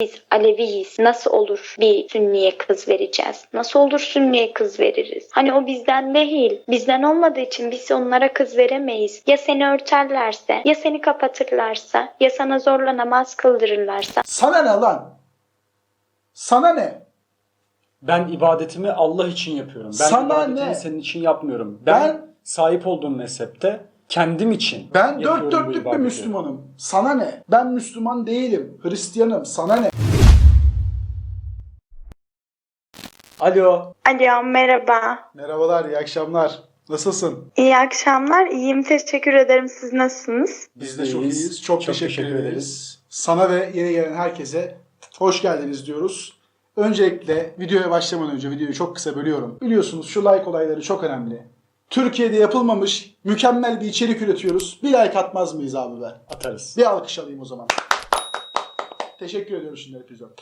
Biz Aleviyiz. Nasıl olur bir Sünniye kız vereceğiz? Nasıl olur Sünniye kız veririz? Hani o bizden değil. Bizden olmadığı için biz onlara kız veremeyiz. Ya seni örterlerse, ya seni kapatırlarsa, ya sana zorla namaz kıldırırlarsa. Sana ne lan? Sana ne? Ben ibadetimi Allah için yapıyorum. Ben Sana ibadetimi ne? senin için yapmıyorum. Ben, Ben- sahip olduğum mezhepte kendim için Ben dört dörtlük bir. Müslümanım. Sana ne? Ben Müslüman değilim. Hristiyanım. Sana ne? Alo. Alo merhaba. Merhabalar, iyi akşamlar. Nasılsın? İyi akşamlar. İyiyim. Teşekkür ederim. Siz nasılsınız? Biz de çok iyiyiz. Çok, Çok teşekkür, teşekkür ederiz. ederiz. Sana ve yeni gelen herkese hoş geldiniz diyoruz. Öncelikle videoya başlamadan önce videoyu çok kısa bölüyorum. Biliyorsunuz şu like olayları çok önemli. Türkiye'de yapılmamış mükemmel bir içerik üretiyoruz. Bir like atmaz mıyız abi be? Atarız. Bir alkış alayım o zaman. Teşekkür ediyorum şimdi epizod.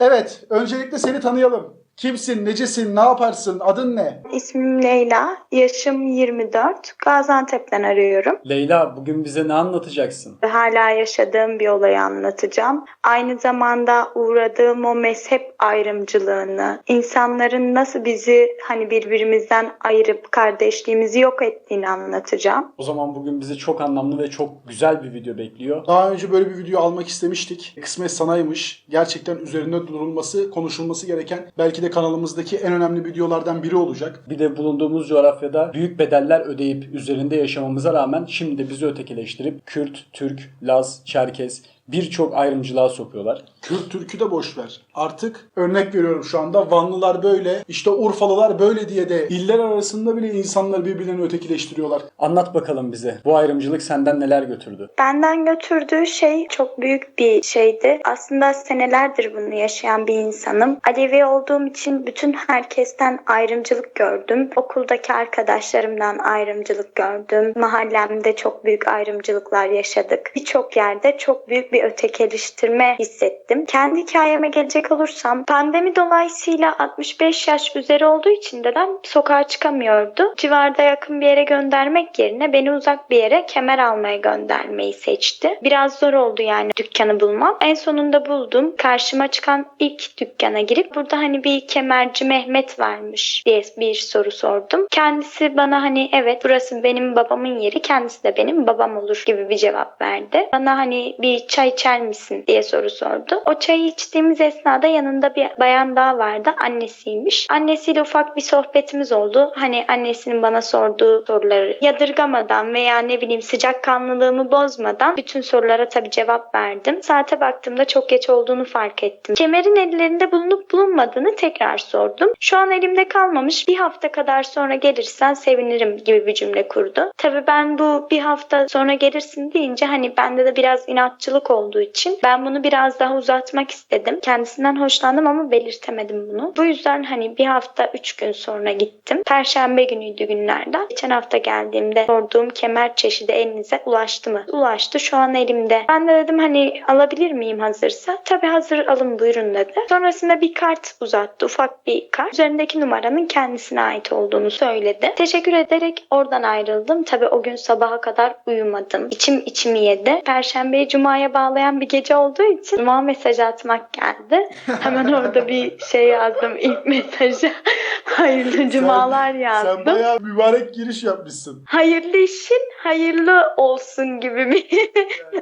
Evet, öncelikle seni tanıyalım. Kimsin, necesin, ne yaparsın, adın ne? İsmim Leyla. Yaşım 24. Gaziantep'ten arıyorum. Leyla bugün bize ne anlatacaksın? Hala yaşadığım bir olayı anlatacağım. Aynı zamanda uğradığım o mezhep ayrımcılığını, insanların nasıl bizi hani birbirimizden ayırıp kardeşliğimizi yok ettiğini anlatacağım. O zaman bugün bizi çok anlamlı ve çok güzel bir video bekliyor. Daha önce böyle bir video almak istemiştik. Kısmet sanaymış. Gerçekten üzerinde durulması, konuşulması gereken belki de kanalımızdaki en önemli videolardan biri olacak. Bir de bulunduğumuz coğrafyada büyük bedeller ödeyip üzerinde yaşamamıza rağmen şimdi bizi ötekileştirip Kürt, Türk, Laz, Çerkez birçok ayrımcılığa sokuyorlar. Kürt Türk'ü de boş ver. Artık örnek veriyorum şu anda Vanlılar böyle, işte Urfalılar böyle diye de iller arasında bile insanlar birbirlerini ötekileştiriyorlar. Anlat bakalım bize. Bu ayrımcılık senden neler götürdü? Benden götürdüğü şey çok büyük bir şeydi. Aslında senelerdir bunu yaşayan bir insanım. Alevi olduğum için bütün herkesten ayrımcılık gördüm. Okuldaki arkadaşlarımdan ayrımcılık gördüm. Mahallemde çok büyük ayrımcılıklar yaşadık. Birçok yerde çok büyük bir ötekileştirme hissettim. Kendi hikayeme gelecek olursam pandemi dolayısıyla 65 yaş üzeri olduğu için dedem sokağa çıkamıyordu. Civarda yakın bir yere göndermek yerine beni uzak bir yere kemer almaya göndermeyi seçti. Biraz zor oldu yani dükkanı bulmam. En sonunda buldum. Karşıma çıkan ilk dükkana girip burada hani bir kemerci Mehmet varmış diye bir soru sordum. Kendisi bana hani evet burası benim babamın yeri kendisi de benim babam olur gibi bir cevap verdi. Bana hani bir çay içer misin diye soru sordu. O çayı içtiğimiz esnada yanında bir bayan daha vardı. Annesiymiş. Annesiyle ufak bir sohbetimiz oldu. Hani annesinin bana sorduğu soruları yadırgamadan veya ne bileyim sıcakkanlılığımı bozmadan bütün sorulara tabii cevap verdim. Saate baktığımda çok geç olduğunu fark ettim. Kemerin ellerinde bulunup bulunmadığını tekrar sordum. Şu an elimde kalmamış bir hafta kadar sonra gelirsen sevinirim gibi bir cümle kurdu. Tabii ben bu bir hafta sonra gelirsin deyince hani bende de biraz inatçılık olduğu için ben bunu biraz daha uzatmak istedim. Kendisinden hoşlandım ama belirtemedim bunu. Bu yüzden hani bir hafta üç gün sonra gittim. Perşembe günüydü günlerden. Geçen hafta geldiğimde sorduğum kemer çeşidi elinize ulaştı mı? Ulaştı şu an elimde. Ben de dedim hani alabilir miyim hazırsa? Tabii hazır alın buyurun dedi. Sonrasında bir kart uzattı. Ufak bir kart. Üzerindeki numaranın kendisine ait olduğunu söyledi. Teşekkür ederek oradan ayrıldım. Tabii o gün sabaha kadar uyumadım. İçim içimi yedi. Perşembeyi Cuma'ya bağlayan bir gece olduğu için Cuma mesajı atmak geldi. Hemen orada bir şey yazdım ilk mesajı. Hayırlı cumalar yazdım. Sen bayağı mübarek giriş yapmışsın. Hayırlı işin hayırlı olsun gibi bir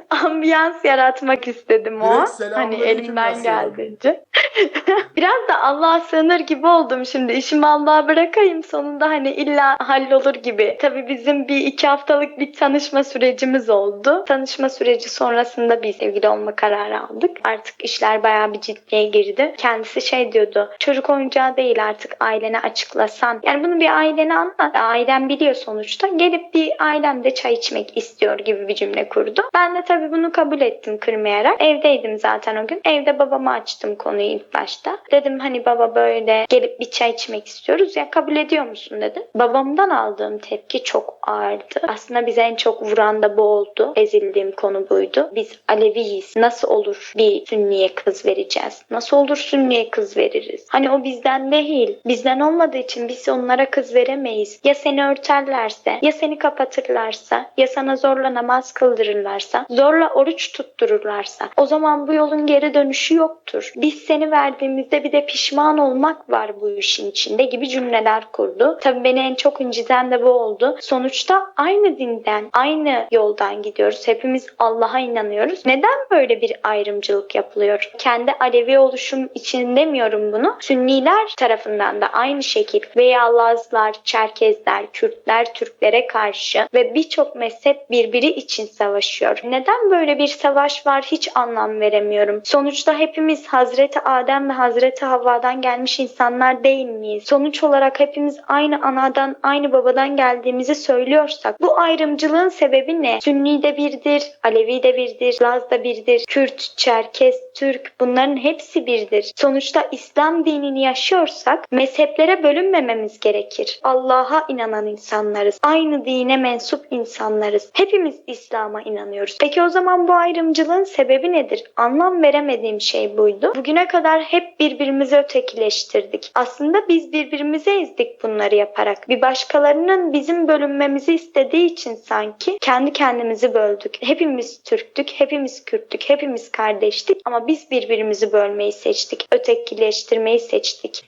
ambiyans yaratmak istedim o. Hani elimden geldiğince. Biraz da Allah'a sığınır gibi oldum şimdi. İşimi Allah'a bırakayım sonunda hani illa hallolur gibi. Tabii bizim bir iki haftalık bir tanışma sürecimiz oldu. Tanışma süreci sonrasında bir sevgili olma kararı aldık. Artık işler bayağı bir ciddiye girdi. Kendisi şey diyordu. Çocuk oyuncağı değil artık ailene açıklasan. Yani bunu bir ailene anlat. Ailem biliyor sonuçta. Gelip bir ailemde çay içmek istiyor gibi bir cümle kurdu. Ben de tabii bunu kabul ettim kırmayarak. Evdeydim zaten o gün. Evde babama açtım konuyu ilk başta. Dedim hani baba böyle gelip bir çay içmek istiyoruz ya kabul ediyor musun dedi. Babamdan aldığım tepki çok ağırdı. Aslında bize en çok vuran da bu oldu. Ezildiğim konu buydu. Biz Aleviyiz. Nasıl olur bir Sünniye kız vereceğiz? Nasıl olur Sünniye kız veririz? Hani o bizden değil. Bizden olmadığı için biz onlara kız veremeyiz. Ya seni örterlerse, ya seni kapatırlarsa, ya sana zorla namaz kıldırırlarsa, zorla oruç tuttururlarsa o zaman bu yolun geri dönüşü yoktur. Biz seni verdiğimizde bir de pişman olmak var bu işin içinde gibi cümleler kurdu. Tabii beni en çok inciten de bu oldu. Sonuçta aynı dinden, aynı yoldan gidiyoruz. Hepimiz Allah'a inanıyoruz. Neden böyle bir ayrımcılık yapılıyor? Kendi Alevi oluşum için demiyorum bunu. Sünniler tarafından da aynı şekil veya Lazlar, Çerkezler, Kürtler, Türklere karşı ve birçok mezhep birbiri için savaşıyor. Neden böyle bir savaş var hiç anlam veremiyorum. Sonuçta hepimiz Hazreti Adem ve Hazreti Havva'dan gelmiş insanlar değil miyiz? Sonuç olarak hepimiz aynı anadan, aynı babadan geldiğimizi söylüyorsak bu ayrımcılığın sebebi ne? Sünni de birdir, Alevi de birdir, Laz da birdir, Kürt, Çerkez, Türk bunların hepsi birdir. Sonuçta İslam dinini yaşıyorsak mezheplere bölünmememiz gerekir. Allah'a inanan insanlarız. Aynı dine mensup insanlarız. Hepimiz İslam'a inanıyoruz. Peki o zaman bu ayrımcılığın sebebi nedir? Anlam veremediğim şey buydu. Bugüne kadar hep birbirimizi ötekileştirdik. Aslında biz birbirimize ezdik bunları yaparak. Bir başkalarının bizim bölünmemizi istediği için sanki kendi kendimizi böldük. Hepimiz Türktük, hepimiz Kürttük, hepimiz kardeştik ama biz birbirimizi bölmeyi seçtik. Ötekileştirmeyi seçtik.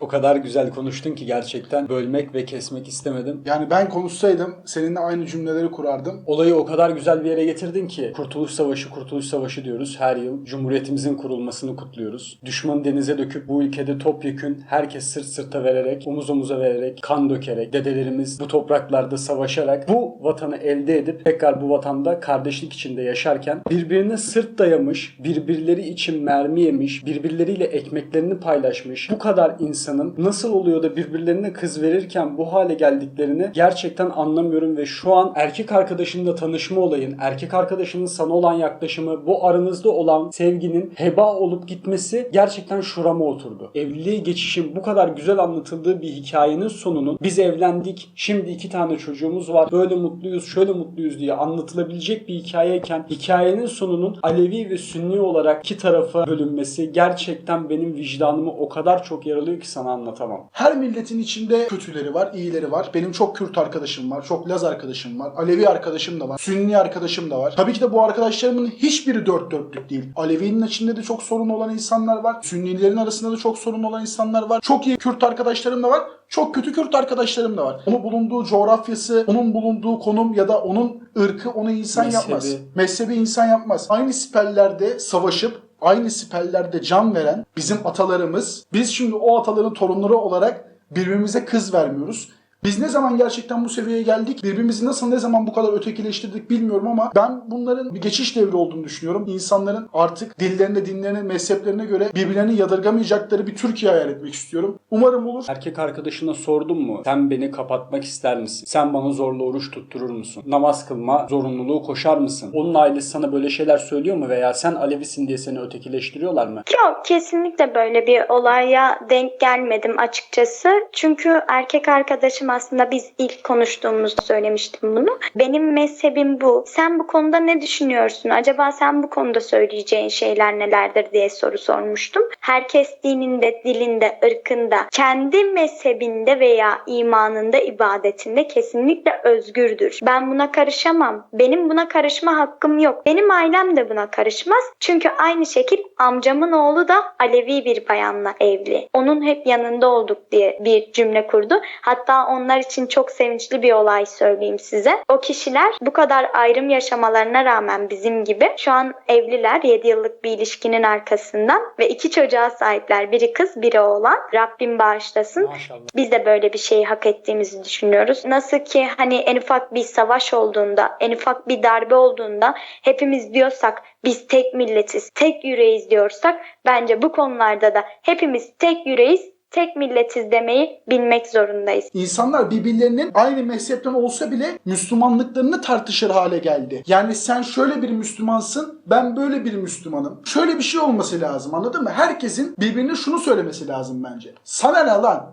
O kadar güzel konuştun ki gerçekten bölmek ve kesmek istemedim. Yani ben konuşsaydım seninle aynı cümleleri kurardım. Olayı o kadar güzel bir yere getirdin ki Kurtuluş Savaşı, Kurtuluş Savaşı diyoruz. Her yıl Cumhuriyetimizin kurulmasını kutluyoruz. Düşmanı denize döküp bu ülkede topyekün herkes sırt sırta vererek, omuz omuza vererek, kan dökerek, dedelerimiz bu topraklarda savaşarak bu vatanı elde edip tekrar bu vatanda kardeşlik içinde yaşarken birbirine sırt dayamış, birbirleri için mermi yemiş, birbirleriyle ekmeklerini paylaşmış bu kadar insanın nasıl oluyor da birbirlerine kız verirken bu hale geldiklerini gerçekten anlamıyorum ve şu an erkek arkadaşınla tanışma olayın, erkek arkadaşının sana olan yaklaşımı, bu aranızda olan sevginin heba olup gitmesi gerçekten şurama oturdu. Evliliğe geçişin bu kadar güzel anlatıldığı bir hikayenin sonunun biz evlendik, şimdi iki tane çocuğumuz var, böyle mutluyuz, şöyle mutluyuz diye anlatılabilecek bir hikayeyken hikayenin sonunun Alevi ve Sünni olarak iki tarafa bölünmesi gerçekten benim vicdanımı o kadar çok yaralıyor ki sana anlatamam. Her milletin içinde kötüleri var, iyileri var. Benim çok Kürt arkadaşım var, çok Laz arkadaşım var, Alevi arkadaşım da var, Sünni arkadaşım da var. Tabii ki de bu arkadaşlarımın hiçbiri dört dörtlük değil. Alevi'nin içinde de çok sorun olan insanlar var. Sünnilerin arasında da çok sorun olan insanlar var. Çok iyi Kürt arkadaşlarım da var. Çok kötü Kürt arkadaşlarım da var. Onun bulunduğu coğrafyası, onun bulunduğu konum ya da onun ırkı onu insan Mezhebi. yapmaz. Mezhebi insan yapmaz. Aynı siperlerde savaşıp aynı siperlerde can veren bizim atalarımız. Biz şimdi o ataların torunları olarak birbirimize kız vermiyoruz. Biz ne zaman gerçekten bu seviyeye geldik? Birbirimizi nasıl ne zaman bu kadar ötekileştirdik bilmiyorum ama ben bunların bir geçiş devri olduğunu düşünüyorum. İnsanların artık dillerine, dinlerine, mezheplerine göre birbirlerini yadırgamayacakları bir Türkiye hayal etmek istiyorum. Umarım olur. Erkek arkadaşına sordun mu? Sen beni kapatmak ister misin? Sen bana zorla oruç tutturur musun? Namaz kılma zorunluluğu koşar mısın? Onun ailesi sana böyle şeyler söylüyor mu? Veya sen Alevisin diye seni ötekileştiriyorlar mı? Yok kesinlikle böyle bir olaya denk gelmedim açıkçası. Çünkü erkek arkadaşım aslında biz ilk konuştuğumuzda söylemiştim bunu. Benim mezhebim bu. Sen bu konuda ne düşünüyorsun? Acaba sen bu konuda söyleyeceğin şeyler nelerdir diye soru sormuştum. Herkes dininde, dilinde, ırkında, kendi mezhebinde veya imanında, ibadetinde kesinlikle özgürdür. Ben buna karışamam. Benim buna karışma hakkım yok. Benim ailem de buna karışmaz. Çünkü aynı şekil amcamın oğlu da Alevi bir bayanla evli. Onun hep yanında olduk diye bir cümle kurdu. Hatta onlar için çok sevinçli bir olay söyleyeyim size. O kişiler bu kadar ayrım yaşamalarına rağmen bizim gibi şu an evliler 7 yıllık bir ilişkinin arkasından ve iki çocuğa sahipler. Biri kız biri oğlan. Rabbim bağışlasın. Maşallah. Biz de böyle bir şeyi hak ettiğimizi düşünüyoruz. Nasıl ki hani en ufak bir savaş olduğunda, en ufak bir darbe olduğunda hepimiz diyorsak biz tek milletiz, tek yüreğiz diyorsak bence bu konularda da hepimiz tek yüreğiz, tek milletiz demeyi bilmek zorundayız. İnsanlar birbirlerinin aynı mezhepten olsa bile Müslümanlıklarını tartışır hale geldi. Yani sen şöyle bir Müslümansın, ben böyle bir Müslümanım. Şöyle bir şey olması lazım anladın mı? Herkesin birbirine şunu söylemesi lazım bence. Sana ne lan?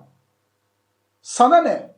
Sana ne?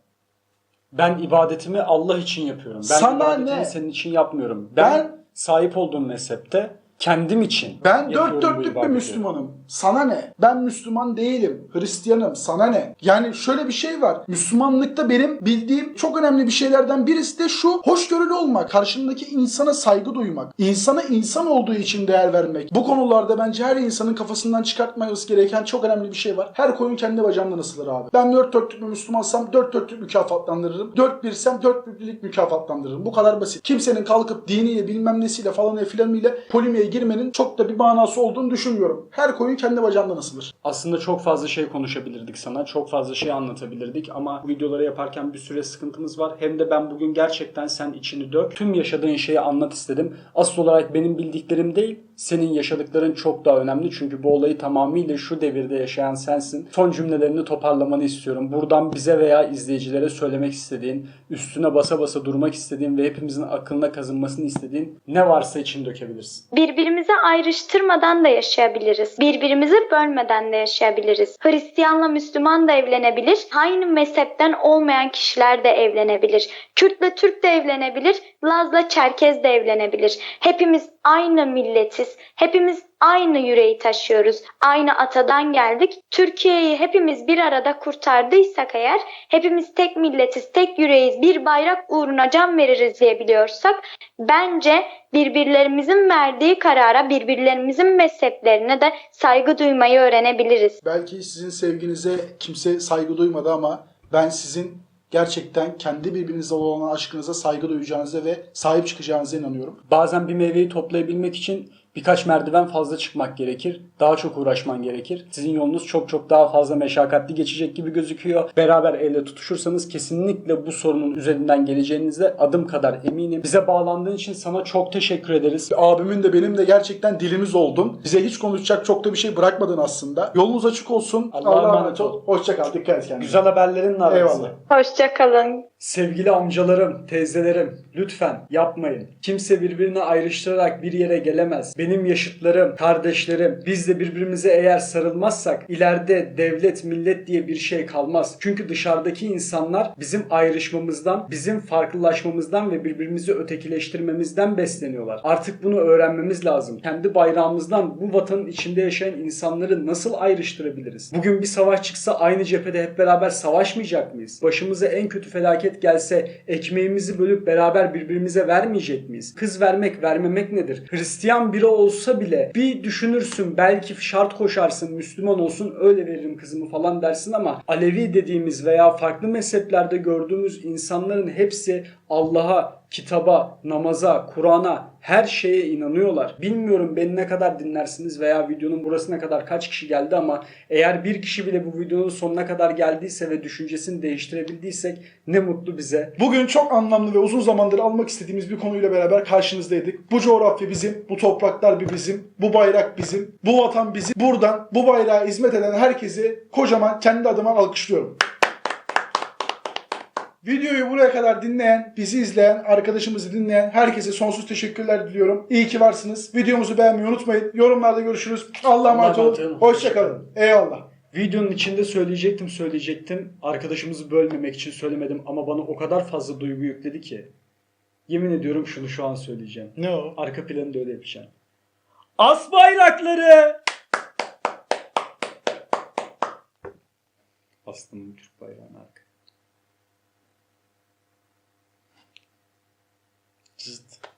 Ben ibadetimi Allah için yapıyorum. Ben Sana ibadetimi ne? senin için yapmıyorum. Ben, Ben sahip olduğum mezhepte kendim için Ben dört dörtlük bir. Müslümanım. Sana ne? Ben Müslüman değilim. Hristiyanım. Sana ne? Yani şöyle bir şey var. Müslümanlıkta benim bildiğim çok önemli bir şeylerden birisi de şu. Hoşgörülü olmak. Karşındaki insana saygı duymak. İnsana insan olduğu için değer vermek. Bu konularda bence her insanın kafasından çıkartması gereken çok önemli bir şey var. Her koyun kendi bacağından asılır abi. Ben dört dörtlük bir Müslümansam dört dörtlük mükafatlandırırım. Dört birsem dört birlik mükafatlandırırım. Bu kadar basit. Kimsenin kalkıp diniyle bilmem nesiyle falan filanıyla polimiğe girmenin çok da bir manası olduğunu düşünmüyorum. Her koyun kendi bacağından asılır. Aslında çok fazla şey konuşabilirdik sana. Çok fazla şey anlatabilirdik ama videoları yaparken bir süre sıkıntımız var. Hem de ben bugün gerçekten sen içini dök. Tüm yaşadığın şeyi anlat istedim. Asıl olarak benim bildiklerim değil, senin yaşadıkların çok daha önemli. Çünkü bu olayı tamamıyla şu devirde yaşayan sensin. Son cümlelerini toparlamanı istiyorum. Buradan bize veya izleyicilere söylemek istediğin, üstüne basa basa durmak istediğin ve hepimizin aklına kazınmasını istediğin ne varsa için dökebilirsin. Birbirimizi ayrıştırmadan da yaşayabiliriz. Birbirimizi bölmeden de yaşayabiliriz. Hristiyanla Müslüman da evlenebilir. Aynı mezhepten olmayan kişiler de evlenebilir. Kürtle Türk de evlenebilir. Lazla Çerkez de evlenebilir. Hepimiz aynı milletiz. Hepimiz aynı yüreği taşıyoruz. Aynı atadan geldik. Türkiye'yi hepimiz bir arada kurtardıysak eğer hepimiz tek milletiz, tek yüreğiz, bir bayrak uğruna can veririz diyebiliyorsak bence birbirlerimizin verdiği karara, birbirlerimizin mezheplerine de saygı duymayı öğrenebiliriz. Belki sizin sevginize kimse saygı duymadı ama ben sizin gerçekten kendi birbirinize olan aşkınıza saygı duyacağınıza ve sahip çıkacağınıza inanıyorum. Bazen bir meyveyi toplayabilmek için birkaç merdiven fazla çıkmak gerekir. Daha çok uğraşman gerekir. Sizin yolunuz çok çok daha fazla meşakkatli geçecek gibi gözüküyor. Beraber elle tutuşursanız kesinlikle bu sorunun üzerinden geleceğinize adım kadar eminim. Bize bağlandığın için sana çok teşekkür ederiz. Abimin de benim de gerçekten dilimiz oldun. Bize hiç konuşacak çok da bir şey bırakmadın aslında. Yolunuz açık olsun. Allah'a Allah'a emanet ol. ol. Hoşça kal. Dikkat et kendine. Güzel haberlerin arası. Eyvallah. Hoşçakalın. Sevgili amcalarım, teyzelerim lütfen yapmayın. Kimse birbirini ayrıştırarak bir yere gelemez. Benim yaşıtlarım, kardeşlerim biz de birbirimize eğer sarılmazsak ileride devlet, millet diye bir şey kalmaz. Çünkü dışarıdaki insanlar bizim ayrışmamızdan, bizim farklılaşmamızdan ve birbirimizi ötekileştirmemizden besleniyorlar. Artık bunu öğrenmemiz lazım. Kendi bayrağımızdan bu vatanın içinde yaşayan insanları nasıl ayrıştırabiliriz? Bugün bir savaş çıksa aynı cephede hep beraber savaşmayacak mıyız? Başımıza en kötü felaket gelse ekmeğimizi bölüp beraber birbirimize vermeyecek miyiz? Kız vermek vermemek nedir? Hristiyan biri olsa bile bir düşünürsün belki şart koşarsın Müslüman olsun öyle veririm kızımı falan dersin ama Alevi dediğimiz veya farklı mezheplerde gördüğümüz insanların hepsi Allah'a, kitaba, namaza, Kur'an'a her şeye inanıyorlar. Bilmiyorum beni ne kadar dinlersiniz veya videonun burasına kadar kaç kişi geldi ama eğer bir kişi bile bu videonun sonuna kadar geldiyse ve düşüncesini değiştirebildiysek ne mutlu bize. Bugün çok anlamlı ve uzun zamandır almak istediğimiz bir konuyla beraber karşınızdaydık. Bu coğrafya bizim, bu topraklar bir bizim, bu bayrak bizim, bu vatan bizim. Buradan bu bayrağa hizmet eden herkesi kocaman kendi adıma alkışlıyorum. Videoyu buraya kadar dinleyen, bizi izleyen, arkadaşımızı dinleyen herkese sonsuz teşekkürler diliyorum. İyi ki varsınız. Videomuzu beğenmeyi unutmayın. Yorumlarda görüşürüz. Allah'a emanet olun. Hoşçakalın. Eyvallah. Videonun içinde söyleyecektim söyleyecektim. Arkadaşımızı bölmemek için söylemedim ama bana o kadar fazla duygu yükledi ki. Yemin ediyorum şunu şu an söyleyeceğim. Ne o? Arka planı da öyle yapacağım. As bayrakları! Astım Türk bayrağını arka. Just